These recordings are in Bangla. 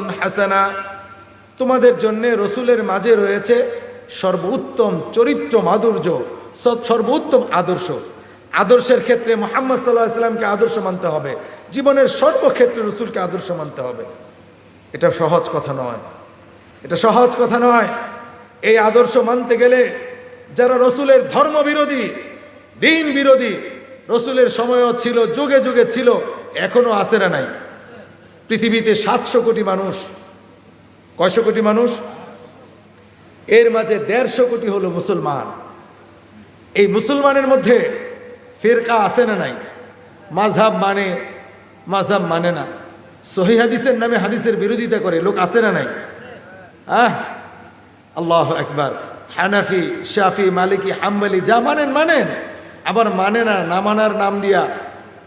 উসওয়াতুন হাসানা। তোমাদের জন্য রসুলের মাঝে রয়েছে সর্বোত্তম চরিত্র মাধুর্য সর্বোত্তম আদর্শ। আদর্শের ক্ষেত্রে মোহাম্মদ সাল্লাহ সাল্লামকে আদর্শ মানতে হবে। জীবনের সর্বক্ষেত্রে রসুলকে আদর্শ মানতে হবে। এটা সহজ কথা নয়। এটা সহজ কথা নয়। এই আদর্শ মানতে গেলে যারা রসুলের ধর্ম বিরোধী দিন বিরোধী রসুলের সময়ও ছিল, যুগে যুগে ছিল, এখনও আসে না নাই। পৃথিবীতে সাতশো কোটি মানুষ। কয়শো কোটি মানুষ? এর মাঝে দেড়শো কোটি হলো মুসলমান। এই মুসলমানের মধ্যে ফেরকা আছে না নাই? মাঝহাব মানে মাঝহাব মানে না। সহি হাদিসের নামে হাদিসের বিরোধিতা করে, লোক আছে না নাই? আহ! আল্লাহ একবার হানাফি, শাফি, মালিকি, হাম্বলি, যা মানেন মানেন। আবার মানে না না মানার নাম দিয়া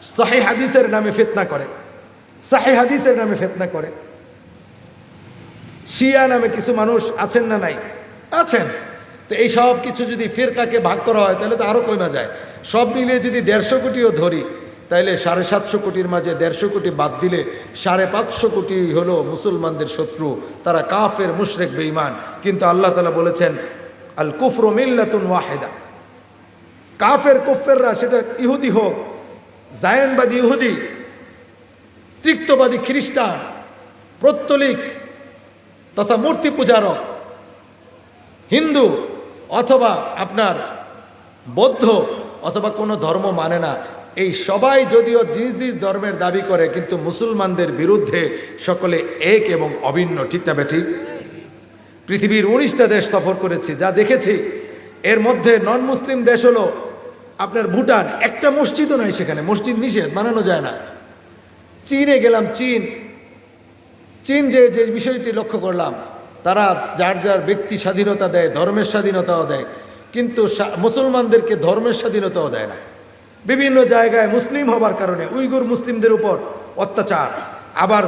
সাহি হাদিসের নামে ফেতনা করে। সাহি হাদিসের নামে ফেতনা করে। শিয়া নামে কিছু মানুষ আছেন না নাই? আছেন। তো এই সব কিছু যদি ফিরকাকে ভাগ করা হয়, তাহলে তো আরও কমা যায়। সব মিলিয়ে যদি দেড়শো কোটিও ধরি, তাইলে সাড়ে সাতশো কোটির মাঝে দেড়শো কোটি বাদ দিলে সাড়ে পাঁচশো কোটি হলো মুসলমানদের শত্রু, তারা কাফের, মুশরেক, বেঈমান। কিন্তু আল্লাহ তালা বলেছেন, আল কুফর মিল্লাতুন ওয়াহেদা। কাফের কুফেররা সেটা ইহুদি হোক, জায়নবাদী ইহুদি তৃপ্তবাদী খ্রিস্টান, প্রত্যলিক তথা মূর্তি পূজারক, হিন্দু অথবা আপনার বৌদ্ধ অথবা কোনো ধর্ম মানে না। এই সবাই যদিও নিজ নিজ ধর্মের দাবি করে, কিন্তু মুসলমানদের বিরুদ্ধে সকলে এক এবং অভিন্ন, ঠিক না ঠিক পৃথিবীর উনিশটা দেশ সফর করেছি, যা দেখেছি। এর মধ্যে নন মুসলিম দেশ হলো আপনার ভুটান। একটা মসজিদও নাই সেখানে, মসজিদ নিষেধ, মানানো যায় না। চীনে গেলাম, চীন। চীন যে যে বিষয়টি লক্ষ্য করলাম, তারা যার যার ব্যক্তি স্বাধীনতা দেয়, ধর্মের স্বাধীনতাও দেয়, কিন্তু মুসলমানদেরকে ধর্মের স্বাধীনতাও দেয় না। বিভিন্ন জায়গায় মুসলিম হবার কারণে উইগুর মুসলিমদের উপর অত্যাচার। আবার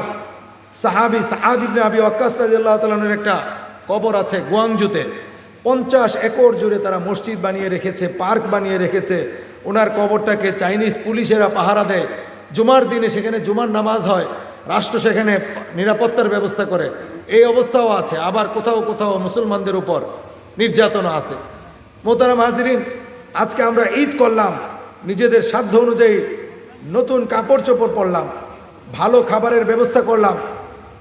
সাহাবি সাহাদ ইবনে আবি রাদিয়াল্লাহু তাআলার একটা কবর আছে গুয়াংজুতে। পঞ্চাশ একর জুড়ে তারা মসজিদ বানিয়ে রেখেছে, পার্ক বানিয়ে রেখেছে। ওনার কবরটাকে চাইনিজ পুলিশেরা পাহারা দেয়। জুমার দিনে সেখানে জুমার নামাজ হয়, রাষ্ট্র সেখানে নিরাপত্তার ব্যবস্থা করে। এই অবস্থাও আছে। আবার কোথাও কোথাও মুসলমানদের উপর নির্যাতনা আছে। মোতারাম হাজিরিন, আজকে আমরা ঈদ করলাম, নিজেদের সাধ্য অনুযায়ী নতুন কাপড় চোপড় পরলাম, ভালো খাবারের ব্যবস্থা করলাম,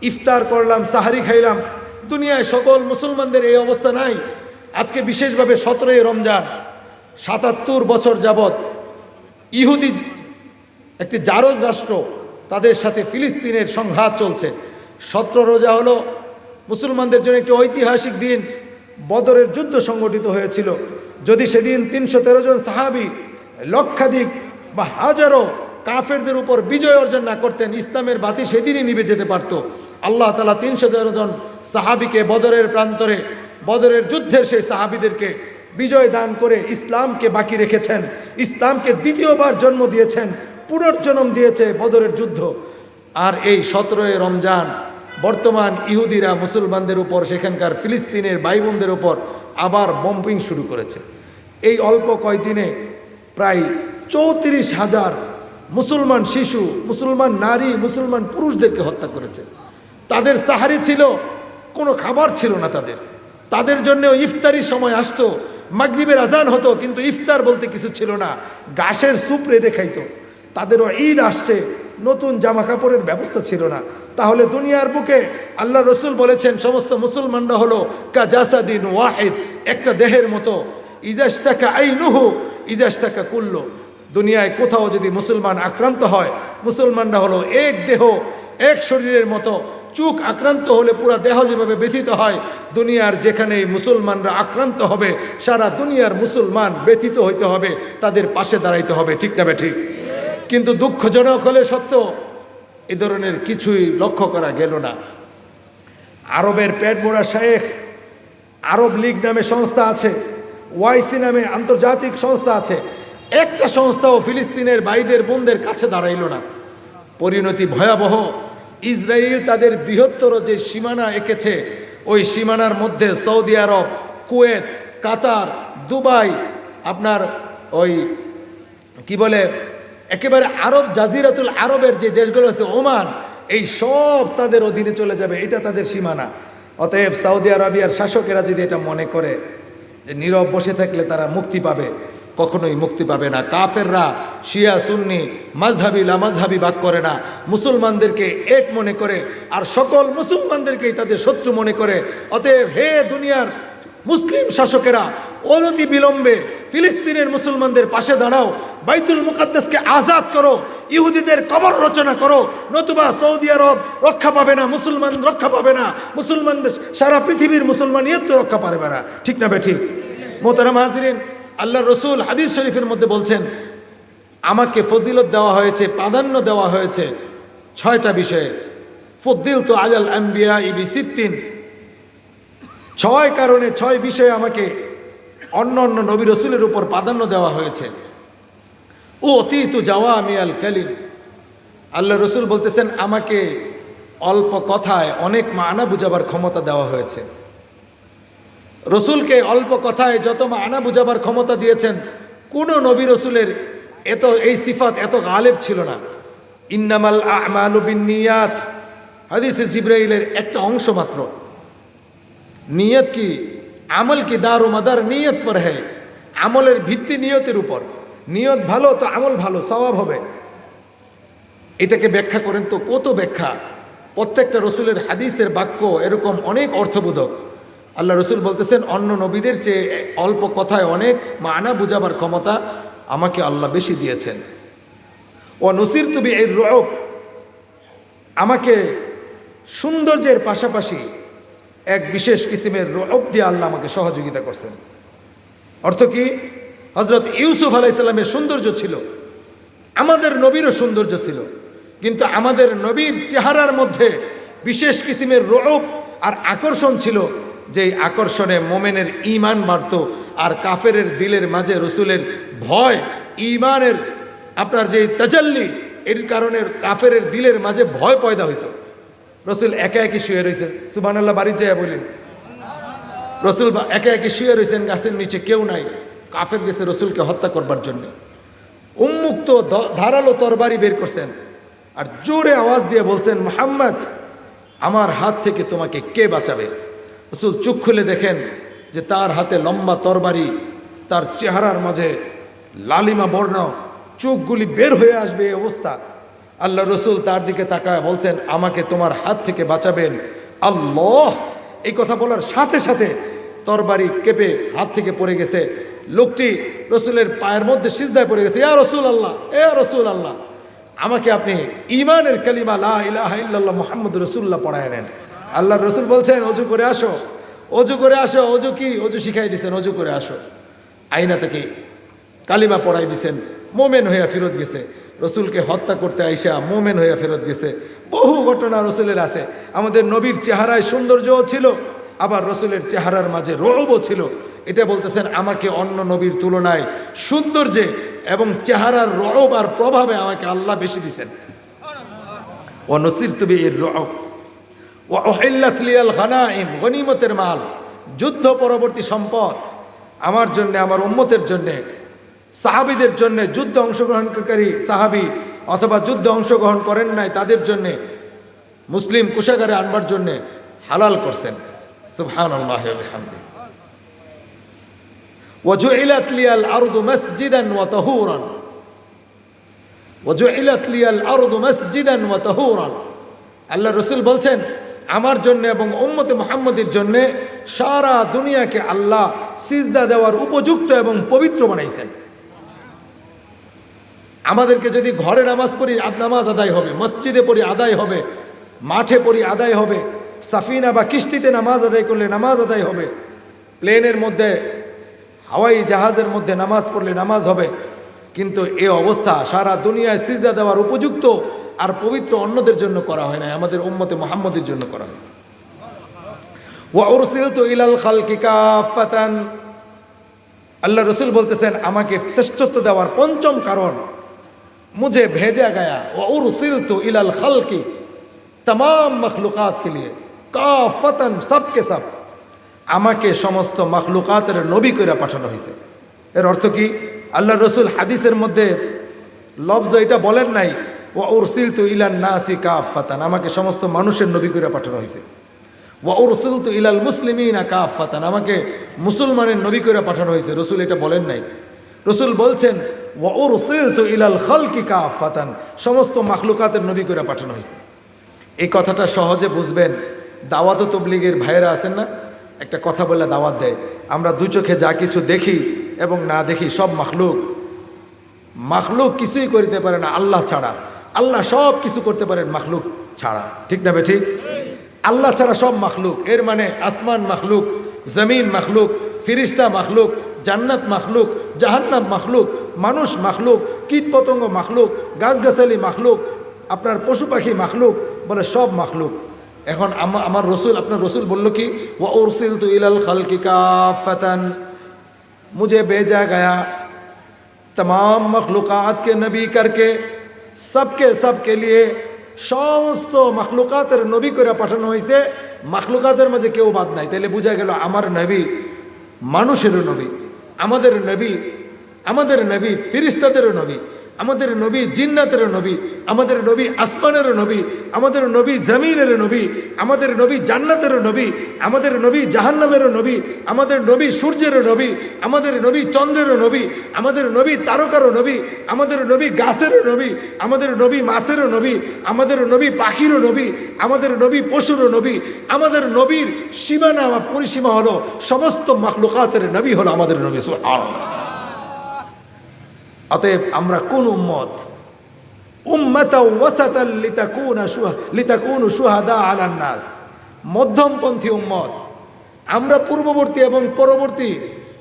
ইফতার করলাম, সাহারি খাইলাম। দুনিয়ায় সকল মুসলমানদের এই অবস্থা নাই। আজকে বিশেষভাবে সতেরোই রমজান, সাতাত্তর বছর যাবত ইহুদি একটি জারজ রাষ্ট্র, তাদের সাথে ফিলিস্তিনের সংঘাত চলছে। সতেরো রোজা হলো মুসলমানদের জন্য একটি ঐতিহাসিক দিন। বদরের যুদ্ধ সংগঠিত হয়েছিল। যদি সেদিন তিনশো তেরো জন সাহাবি লক্ষাধিক বা হাজারো কাফেরদের উপর বিজয় অর্জন না করতেন, ইসলামের বাতি সেদিনই নিভে যেতে পারত। আল্লাহ তালা তিনশো তেরো জন সাহাবিকে বদরের প্রান্তরে, বদরের যুদ্ধের সেই সাহাবিদেরকে বিজয় দান করে ইসলামকে বাকি রেখেছেন। ইসলামকে দ্বিতীয়বার জন্ম দিয়েছেন। পুনর্জন্ম দিয়েছে বদরের যুদ্ধ। আর এই সতেরোই রমজান বর্তমান ইহুদিরা মুসলমানদের উপর, সেখানকার ফিলিস্তিনের ভাই বোনদের উপর আবার বম্পিং শুরু করেছে। এই অল্প কয়দিনে প্রায় চৌত্রিশ হাজার মুসলমান শিশু, মুসলমান নারী, মুসলমান পুরুষদেরকে হত্যা করেছে। তাদের সাহারি ছিল, কোনো খাবার ছিল না তাদের। তাদের জন্য ইফতারির সময় আসতো, মাগরিবের আজান হতো, কিন্তু ইফতার বলতে কিছু ছিল না। গাছের সুপ রেঁধে খাইতো। তাদেরও ঈদ আসছে, নতুন জামা কাপড়ের ব্যবস্থা ছিল না। তাহলে দুনিয়ার বুকে আল্লাহ রসুল বলেছেন, সমস্ত মুসলমানরা হলো কাজাসাদিন ওয়াহিদ, একটা দেহের মতো। ইজাস্তাকা আই নুহু ইজাস্তাকা কুল্লো। দুনিয়ায় কোথাও যদি মুসলমান আক্রান্ত হয়, মুসলমানরা হলো এক দেহ, এক শরীরের মতো। চুক আক্রান্ত হলে পুরা দেহ যেভাবে ব্যথিত হয়, দুনিয়ার যেখানে মুসলমানরা আক্রান্ত হবে, সারা দুনিয়ার মুসলমান ব্যথিত হইতে হবে, তাদের পাশে দাঁড়াইতে হবে। ঠিক না ঠিক? কিন্তু দুঃখজনক হলে সত্য এ ধরনের কিছুই লক্ষ্য করা গেল না। আরবের পেট মোড়া শেখ আরব লীগ নামে সংস্থা আছে, ওয়াইসি নামে আন্তর্জাতিক সংস্থা আছে। একটা সংস্থাও ফিলিস্তিনের ভাইদের বোনদের কাছে দাঁড়াইল না। পরিণতি ভয়াবহ। ইসরায়েল তাদের বৃহত্তর যে সীমানা এঁকেছে, ওই সীমানার মধ্যে সৌদি আরব, কুয়েত, কাতার, দুবাই, আপনার ওই কি বলে একেবারে আরব, জাজিরাতুল আরবের যে দেশগুলো আছে, ওমান, এই সব তাদের অধীনে চলে যাবে, এটা তাদের সীমানা। অতএব সৌদি আরবিয়ার শাসকেরা যদি এটা মনে করে, যে নীরব বসে থাকলে তারা মুক্তি পাবে, কখনোই মুক্তি পাবে না। কাফেররা, শিয়া, সুন্নি, মাঝহাবি লামাজহাবি বাক করে না। মুসলমানদেরকে এক মনে করে, আর সকল মুসলমানদেরকেই তাদের শত্রু মনে করে। অতএব হে দুনিয়ার মুসলিম শাসকেরা, অনতি বিলম্বে ফিলিস্তিনের মুসলমানদের পাশে দাঁড়াও, বাইতুল মুকাদ্দাসকে আজাদ করো, ইহুদিদের কবর রচনা করো, নতুবা সৌদি আরব রক্ষা পাবে না, মুসলমান রক্ষা পাবে না মুসলমানদের সারা পৃথিবীর মুসলমান তো রক্ষা পাবে না। ঠিক না ঠিক মোতারাম হাজরিন আল্লাহ রসুল হাদিস শরীফের মধ্যে বলছেন, আমাকে ফজিলত দেওয়া হয়েছে, প্রাধান্য দেওয়া হয়েছে ছয়টা বিষয়ে। ফদ্দিল তো আজাল আম্বিয়া ইবি সিদ্দিন ছয় কারণে ছয় বিষয়ে আমাকে অন্য অন্য নবী রসুলের উপর প্রাধান্য দেওয়া হয়েছে। ও অতীত যাওয়া আমি আল কালিম। আল্লাহ রসুল বলতেছেন, আমাকে অল্প কথায় অনেক মানা বুঝাবার ক্ষমতা দেওয়া হয়েছে। রসুলকে অল্প কথায় যত মানা বুঝাবার ক্ষমতা দিয়েছেন, কোনো নবী রসুলের এত, এই সিফাত এত গালেব ছিল না। ইন্নামাল আমালু বিনিয়াত হাদিসে জিব্রাইলের একটা অংশ মাত্র। নিয়ত কি? আমল কি দারো মাদার নিয়ত পর হ্যাঁ? আমলের ভিত্তি নিয়তের উপর। নিয়ত ভালো তো আমল ভালো স্বভাব হবে। এটাকে ব্যাখ্যা করেন তো কত ব্যাখ্যা? প্রত্যেকটা রসুলের হাদিসের বাক্য এরকম অনেক অর্থবোধক। আল্লাহ রসুল বলতেছেন, অন্য নবীদের চেয়ে অল্প কথায় অনেক মানা বুঝাবার ক্ষমতা আমাকে আল্লাহ বেশি দিয়েছেন। ও নসির তুবি এই রব, আমাকে সৌন্দর্যের পাশাপাশি এক বিশেষ কিসিমের রব দিয়ে আল্লাহ আমাকে সহযোগিতা করছেন। অর্থ কি? হজরত ইউসুফ আলাইসাল্লামের সৌন্দর্য ছিল। আমাদের নবীরও সৌন্দর্য ছিল। কিন্তু আমাদের নবীর চেহারার মধ্যে বিশেষ কিসিমের রোপ আর আকর্ষণ ছিল, যেই আকর্ষণে মোমেনের ইমান বাড়ত আর কাফেরের দিলের মাঝে রসুলের ভয় ইমানের আপনার যে তাজাল্লি, এর কারণে কাফেরের দিলের মাঝে ভয় পয়দা হইতো। রসুল একা একই শুয়ে রয়েছেন সুবান আল্লাহ বাড়ির যায় বলেন রসুল একে একে শুয়ে রয়েছেন গাছের নিচে কেউ নাই। কাফের গেছে রসুলকে হত্যা করবার জন্য। উন্মুক্ত ধারালো তরবারি বের করছেন। আর জোরে আওয়াজ দিয়ে বলছেন, মোহাম্মদ, আমার হাত থেকে তোমাকে কে বাঁচাবে? রসুল চোখ খুলে দেখেন যে তার হাতে লম্বা তরবারি, তার চেহারার মাঝে লালিমা বর্ণ, চোখগুলি বের হয়ে আসবে এই অবস্থা। আল্লাহ রসুল তার দিকে তাকায়, বলছেন, আমাকে তোমার হাত থেকে বাঁচাবেন। আল্লাহ! এই কথা বলার সাথে সাথে তরবারি কেঁপে হাত থেকে পড়ে গেছে। লোকটি রসুলের পায়ের মধ্যে সিজদায় পড়ে গেছে, ইয়া রসুল আল্লাহ এ রসুল আল্লাহ আমাকে আপনি ইমানের কালিমা লা মুহাম্মদ রসুল্লাহ পড়ায় নেন। আল্লাহ রসুল বলছেন অজু করে আসো অজু করে আসো অজু কি? অজু শিখাই দিছেন অজু করে আসো। আইনা থেকে কালিমা পড়াই দিছেন, মোমেন হইয়া ফেরত গেছে। রসুলকে হত্যা করতে আইসা মোমেন হইয়া ফেরত গেছে। বহু ঘটনা রসুলের আছে। আমাদের নবীর চেহারায় সৌন্দর্যও ছিল, আবার রসুলের চেহারার মাঝে রৌবও ছিল। এটা বলতেছেন আমাকে অন্য নবীর তুলনায় সৌন্দর্যে এবং চেহারার রব আর প্রভাবে আমাকে আল্লাহ বেশি দিছেন। ও নসির তুমি এর রব। লিয়াল গনিমতের মাল, যুদ্ধ পরবর্তী সম্পদ। আমার জন্যে, আমার উম্মতের জন্যে সাহাবিদের জন্য যুদ্ধ অংশগ্রহণকারী সাহাবি অথবা যুদ্ধ অংশগ্রহণ করেন নাই তাদের জন্যে মুসলিম কোষাগারে আনবার জন্যে হালাল করছেন সুবহান আল্লাহ হামদি وجعلت لي الأرض مسجدا وطهورا وجعلت لي الأرض مسجدا وطهورا আল্লাহ রসুল বলছেন আমার জন্য এবং উম্মতে মোহাম্মদের জন্য সারা দুনিয়াকে আল্লাহ সিজদা দেওয়ার উপযুক্ত এবং পবিত্র বানাইছেন আমাদেরকে যদি ঘরে নামাজ পড়ি নামাজ আদায় হবে, মসজিদে পড়ি আদায় হবে, মাঠে পড়ি আদায় হবে, সাফিনা বা কিস্তিতে নামাজ আদায় করলে নামাজ আদায় হবে, প্লেনের মধ্যে, হাওয়াই জাহাজের মধ্যে নামাজ পড়লে নামাজ হবে, কিন্তু এ অবস্থা সারা দুনিয়ায় সিজদা দেওয়ার উপযুক্ত আর পবিত্র অন্যদের জন্য করা হয় না আমাদের উম্মতে মোহাম্মদের জন্য করা হয়েছে। আল্লাহ রসুল বলতেছেন, আমাকে শ্রেষ্ঠত্ব দেওয়ার পঞ্চম কারণ मुझे भेजा गया वउरसिलतु इलल खल्की तमाम मखलूक़ात के लिए কাফাতান সবকে সব আমাকে সমস্ত মখলুকাতের নবী করে পাঠানো হয়েছে এর অর্থ কি আল্লাহ রসুল হাদিসের মধ্যে লফজ এটা বলেন নাই ও উরসিল তু ইলান নাসি কাফাতান আমাকে সমস্ত মানুষের নবী করে পাঠানো হয়েছে ও উরসিল তু ইলাল মুসলিমিনা কাফাতান আমাকে মুসলমানের নবী করে পাঠানো হয়েছে রসুল এটা বলেন নাই রসুল বলছেন ও উরসিল তু ইলাল সমস্ত মাখলুকাতের নবী করে পাঠানো হয়েছে। এই কথাটা সহজে বুঝবেন। দাওয়াত তবলিগের ভাইয়েরা আছেন না? একটা কথা বলে দাওয়াত দেয়। আমরা দু চোখে যা কিছু দেখি এবং না দেখি সব মাখলুক। মাখলুক কিছুই করিতে পারে না, আল্লাহ ছাড়া। আল্লাহ সব কিছু করতে পারেন মাখলুক ছাড়া। ঠিক না ঠিক? আল্লাহ ছাড়া সব মাখলুক। এর মানে আসমান মাখলুক, জমিন মাখলুক, ফিরিস্তা মাখলুক, জান্নাত মাখলুক, জাহান্নাম মাখলুক মানুষ মাখলুক কীট পতঙ্গ মাখলুক, গাছগাছালি মাখলুক, আপনার পশু পাখি মাখলুক, বলে সব মাখলুক। এখন আমার রসুল, আপনার রসুল বলল কি ওরসিল তু ইল খালকি কাফাতান। মুঝে বেজা গয়া তাম মখলুকাতকে নবী করকে, সবকে সবকে লিয়ে সমস্ত মখলুকাতের নবী করে পাঠানো হয়েছে মখলুকাতের মাঝে কেউ বাদ নাই। তাহলে বুঝা গেল, আমার নবী মানুষের নবী আমাদের নবী আমাদের নবী ফিরিস্তাদেরও নবী আমাদের নবী জিন্নাতেরও নবী আমাদের নবী আসমানেরও নবী আমাদের নবী জমিনের নবী আমাদের নবী জান্নাতেরও নবী আমাদের নবী জাহান্নামেরও নবী আমাদের নবী সূর্যেরও নবী আমাদের নবী চন্দ্রেরও নবী আমাদের নবী তারকারও নবী আমাদের নবী গাছেরও নবী আমাদের নবী মাছেরও নবী আমাদের নবী পাখিরও নবী আমাদের নবী পশুরও নবী আমাদের নবীর সীমানা বা পরিসীমা হলো সমস্ত মাখলুকাতের নবী হলো আমাদের নবী। অতএব আমরা কোন উম্মত নাস। মধ্যমপন্থী উম্মত। আমরা পূর্ববর্তী এবং পরবর্তী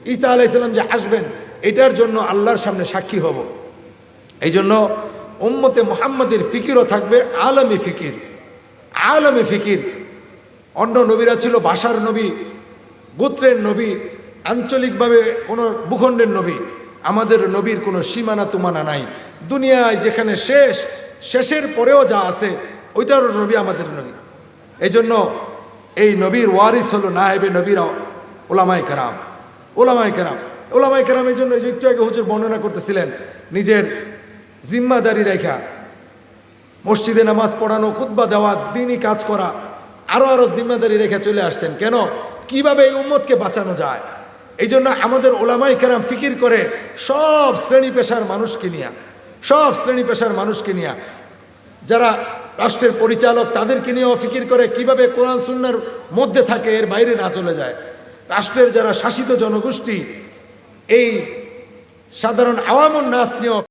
ঈসা আলাইসাল্লাম যে আসবেন, এটার জন্য আল্লাহর সামনে সাক্ষী হব। এই জন্য উম্মতে মোহাম্মদের ফিকিরও থাকবে, আলমী ফিকির। আলমী ফিকির। অন্য নবীরা ছিল ভাষার নবী, গোত্রের নবী, আঞ্চলিকভাবে কোনো ভূখণ্ডের নবী। আমাদের নবীর কোনো সীমানা তুমানা নাই। দুনিয়ায় যেখানে শেষ, শেষের পরেও যা আছে, ওইটারও নবী আমাদের নবী। এই জন্য এই নবীর ওয়ারিস হলো নায়েবে নবীর ওলামাই কারাম। ওলামাই কারাম। ওলামাই কারাম এই জন্য একটু আগে হুজুর বর্ণনা করতেছিলেন, নিজের জিম্মাদারি রেখা, মসজিদে নামাজ পড়ানো, খুতবা দেওয়া, দিনই কাজ করা, আরও আরও জিম্মাদারি রেখে চলে আসছেন। কেন? কীভাবে এই উম্মতকে বাঁচানো যায়? এই জন্য আমাদের ওলামাই কেরাম ফিকির করে সব শ্রেণি পেশার মানুষকে নিয়ে, সব শ্রেণি পেশার মানুষকে নিয়ে, যারা রাষ্ট্রের পরিচালক তাদেরকে নিয়েও ফিকির করে কীভাবে কোরআন সুন্নার মধ্যে থাকে, এর বাইরে না চলে যায়। রাষ্ট্রের যারা শাসিত জনগোষ্ঠী, এই সাধারণ আওয়ামন নাচ নিয়েও